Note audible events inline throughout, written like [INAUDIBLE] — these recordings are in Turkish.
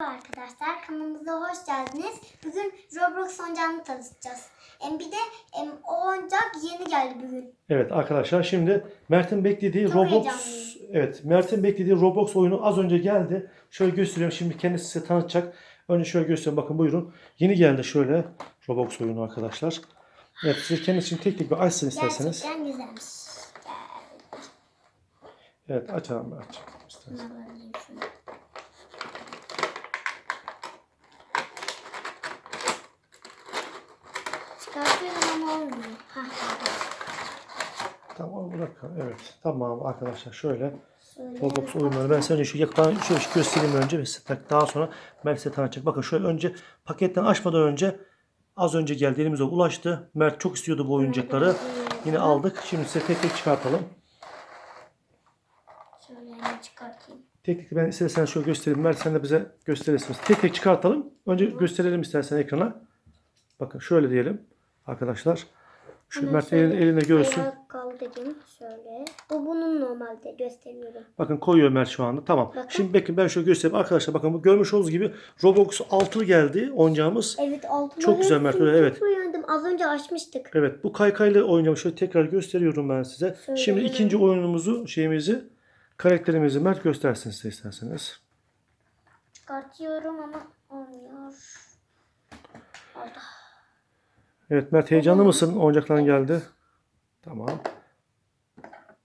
Merhaba arkadaşlar kanalımıza hoş geldiniz. Bugün Roblox oyuncağını tanıtacağız. Em bir de em, o oyuncak yeni geldi bugün. Evet arkadaşlar şimdi Mert'in beklediği Çok Roblox. Evet Mert'in beklediği Roblox oyunu az önce geldi. Şöyle gösteriyorum şimdi kendisi size tanıtacak. Önce şöyle göstereyim bakın buyurun. Yeni geldi şöyle Roblox oyunu arkadaşlar. Evet size kendisi için tek tek bir açsın isterseniz. Gerçekten güzelmiş. Evet açalım Mert. isterseniz. Şuna bakayım şunu. Çıkartıyorum ama olmuyor. Tamam bırak. Evet tamam arkadaşlar şöyle. Roblox oyunları ben size önce şu yakından şöyle göstereyim önce ve daha sonra Mert size tanıtacak. Bakın şöyle önce paketten açmadan önce az önce geldi elimize ulaştı. Mert çok istiyordu bu oyuncakları. Yine aldık. Şimdi size tek tek çıkartalım. Şöyle hemen çıkartayım. Tek tek ben istersen şöyle göstereyim. Mert sen de bize gösterirsiniz. Tek tek çıkartalım. Önce gösterelim istersen ekrana. Bakın şöyle diyelim arkadaşlar. Şu Hemen Mert şöyle elini, eline görsün. Ayağı kaldırayım şöyle. Bu bunun normalde gösteriyorum. Bakın koyuyor Mert şu anda. Tamam. Bakın. Şimdi bakın ben şöyle göstereyim. Arkadaşlar bakın bu görmüş olduğunuz gibi Roblox 6 geldi oyuncağımız. Evet altına Çok güzel Mert, öyle, evet. Beğendim. Az önce açmıştık. Evet bu kaykaylı oyuncağımı şöyle tekrar gösteriyorum ben size. Şöyle Şimdi hemen. ikinci oyunumuzu şeyimizi karakterimizi Mert göstersin size isterseniz. Çıkartıyorum ama olmuyor. Oldu. Evet Mert heyecanlı mısın? Oyuncakların geldi. Tamam.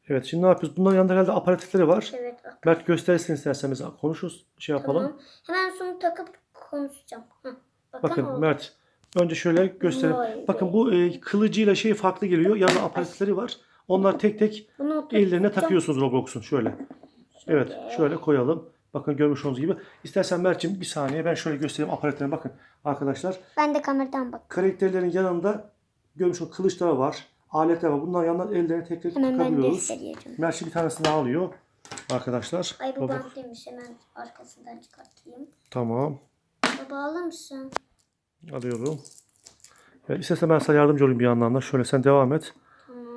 Evet şimdi ne yapıyoruz? Bunların yanında herhalde aparatifleri var. Evet. Mert göstersin istersen biz konuşuruz. Şey yapalım. Tamam. Hemen şunu takıp konuşacağım. Heh. Bakın, Bakın oldu. Mert önce şöyle göstereyim. Vay. Bakın bu e, kılıcıyla şey farklı geliyor. Yanında aparatifleri var. Onlar tek tek ellerine takıyorsunuz Roblox'un şöyle. Evet şöyle koyalım. Bakın görmüş olduğunuz gibi. İstersen Mert'ciğim bir saniye ben şöyle göstereyim aparatlarına bakın. Arkadaşlar Ben de kameradan bak. karakterlerin yanında görmüş olduğunuz kılıçlar var. Aletler var. Bunlar yanından ellerine tek tek Hemen ben takabiliyoruz. göstereceğim. Mert şimdi bir tanesini alıyor. Arkadaşlar. Ay bu Roblox. bantlıymış. Hemen arkasından çıkartayım. Tamam. Baba alır mısın? Alıyorum. Evet, istersen ben sana yardımcı olayım bir yandan da. Şöyle sen devam et.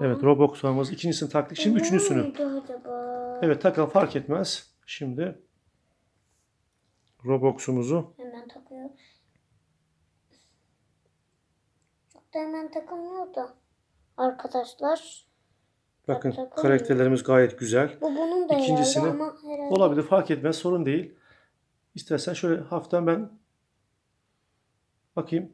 Evet Roblox'umuz ikincisini taktık. Şimdi üçüncüsünü. Neydi acaba? Evet takalım fark etmez. Şimdi Roblox'umuzu Hemen takıyor. Çok da hemen takılmıyor da. Arkadaşlar. bakın takılmıyor. karakterlerimiz gayet güzel. Bu bunun da İkincisini ama herhalde. Olabilir fark etmez sorun değil. İstersen şöyle hafiften ben bakayım.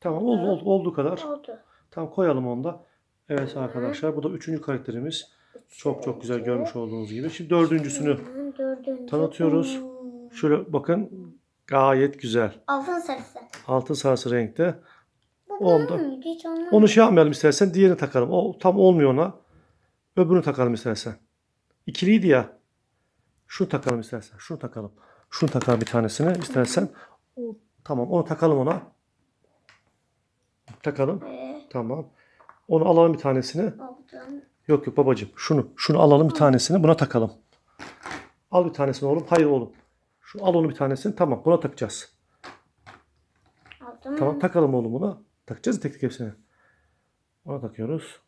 Tamam oldu, oldu olduğu kadar. Oldu. Tamam koyalım onu da. Evet arkadaşlar bu da üçüncü karakterimiz. Çok çok güzel görmüş olduğunuz gibi. Şimdi dördüncüsünü dördüncü. tanıtıyoruz. Şöyle bakın gayet güzel. Altın sarısı. Altın sarısı renkte. Bu muydu? Hiç anlamadım. Onu şey yapmayalım istersen diğerini takalım. O tam olmuyor ona. Öbürünü takalım istersen. İkiliydi ya. Şunu takalım istersen. Şunu takalım. Şunu takalım bir tanesini istersen. O- Tamam onu takalım ona. Takalım. Ee, Tamam. Onu alalım bir tanesini. aldım. Yok yok babacığım. Şunu. Şunu alalım bir tanesini. Buna takalım. Al bir tanesini oğlum. Hayır oğlum. Şu al onu bir tanesini. Tamam. Buna takacağız. Aldım. Tamam takalım oğlum buna. Takacağız tek tek hepsini. Ona takıyoruz.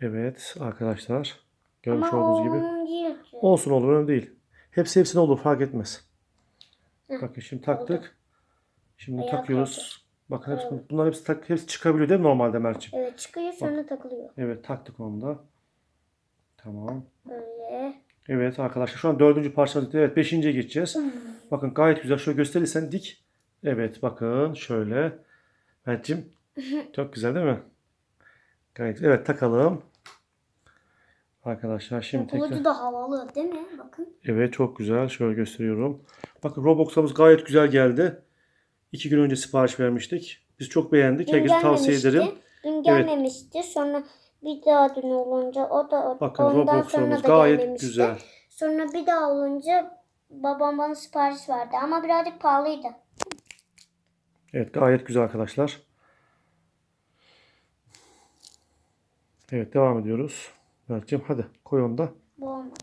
Evet arkadaşlar. Görmüş Ama olduğunuz gibi. değil. Olsun olur önemli değil. Hepsi hepsine olur fark etmez. Hı, Bakın şimdi taktık. Şimdi Ayağı takıyoruz. Bakın hepsi, bunlar hepsi, tak, hepsi çıkabiliyor değil mi normalde Mert'ciğim? Evet çıkıyor sonra takılıyor. Evet taktık onu da. Tamam. Böyle. Evet arkadaşlar şu an dördüncü parçamız. Evet beşinciye geçeceğiz. Bakın gayet güzel. Şöyle gösterirsen dik. Evet bakın şöyle. Mert'cim [LAUGHS] çok güzel değil mi? Gayet Evet takalım. Arkadaşlar şimdi tekrar. Kılıcı da havalı değil mi? Bakın. Evet çok güzel. Şöyle gösteriyorum. Bakın Roblox'umuz gayet güzel geldi. İki gün önce sipariş vermiştik. Biz çok beğendik. Herkese tavsiye ederim. Dün gelmemişti. Sonra bir daha dün olunca o da Bakın ondan sonra Roblox'umuz da gayet gelmemişti. güzel. Sonra bir daha olunca babam bana sipariş verdi ama birazcık pahalıydı. Evet gayet güzel arkadaşlar. Evet devam ediyoruz. Mert'ciğim hadi koy onu da. Bu olmadı.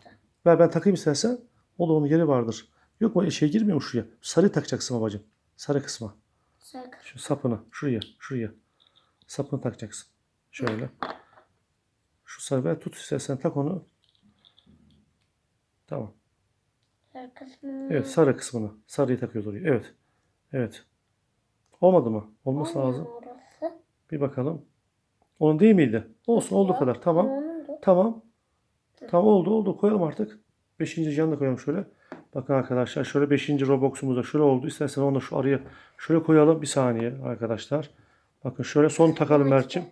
Ver ben takayım istersen. O da onun yeri vardır. Yok mu şey girmiyor mu şuraya? Sarı takacaksın babacığım. Sarı kısma. Sakın. Şu sapını. Şuraya. Şuraya. Sapını takacaksın. Şöyle. Şu sarı ver tut istersen tak onu. Tamam. Sarı kısmı. Evet sarı kısmını. Sarıyı takıyoruz oraya. Evet. Evet. Olmadı mı? Olması Olmuyor lazım. Orası. Bir bakalım. Onun değil miydi? Olsun olduğu Yok, kadar. Tamam. Onundu. Tamam. Tamam oldu oldu. Koyalım artık. Beşinci canı da koyalım şöyle. Bakın arkadaşlar şöyle beşinci Robux'umuz da şöyle oldu. İstersen onu da şu araya şöyle koyalım. Bir saniye arkadaşlar. Bakın şöyle son takalım Mert'cim.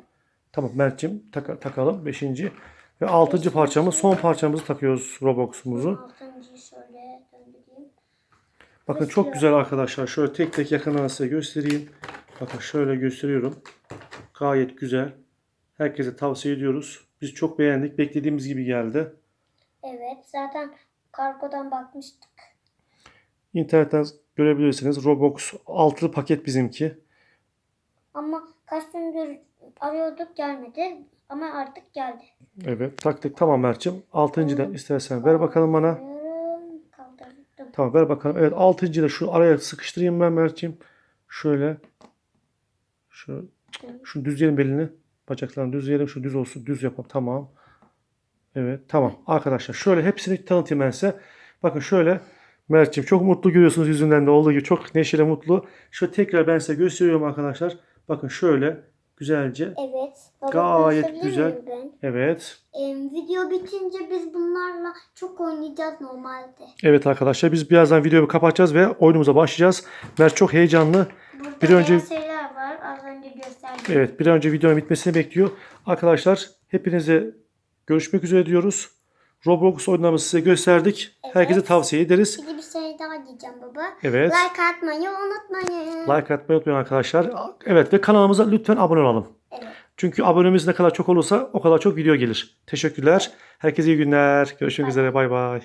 Tamam Mert'cim taka- takalım. Beşinci. Ve altıncı parçamız son parçamızı takıyoruz döndüreyim. Bakın çok güzel arkadaşlar. Şöyle tek tek yakından size göstereyim. Bakın şöyle gösteriyorum. Gayet güzel. Herkese tavsiye ediyoruz. Biz çok beğendik. Beklediğimiz gibi geldi. Evet zaten kargodan bakmıştık. İnternetten görebilirsiniz. Roblox altılı paket bizimki. Ama kaç gündür arıyorduk gelmedi. Ama artık geldi. Evet taktık. Tamam Mert'cim. Altıncıdan istersen ver bakalım bana. Kaldırdım. Tamam ver bakalım. Evet altıncıyı da şu araya sıkıştırayım ben Mert'cim. Şöyle. Şu, şu düzleyelim belini. Bacaklarını düzleyelim. Şu düz olsun. Düz yapalım. Tamam. Evet tamam. Arkadaşlar şöyle hepsini tanıtayım ben size. Bakın şöyle. Mert'cim çok mutlu görüyorsunuz yüzünden de olduğu gibi. Çok neşeli mutlu. Şöyle tekrar ben size gösteriyorum arkadaşlar. Bakın şöyle güzelce. Evet. Baba, Gayet güzel. Ben? Evet. Em, video bitince biz bunlarla çok oynayacağız normalde. Evet arkadaşlar biz birazdan videoyu kapatacağız ve oyunumuza başlayacağız. Mert çok heyecanlı. Burada Bir önce- şeyler var. Az önce gösterdim. Evet bir an önce videonun bitmesini bekliyor. Arkadaşlar hepinize görüşmek üzere diyoruz. Roblox oyunlarımızı size gösterdik. Evet. Herkese tavsiye ederiz. De bir şey daha diyeceğim baba. Evet. Like atmayı unutmayın. Like atmayı unutmayın arkadaşlar. Evet ve kanalımıza lütfen abone olalım. Evet. Çünkü abonemiz ne kadar çok olursa o kadar çok video gelir. Teşekkürler. Herkese iyi günler. Görüşmek üzere. Bay bay.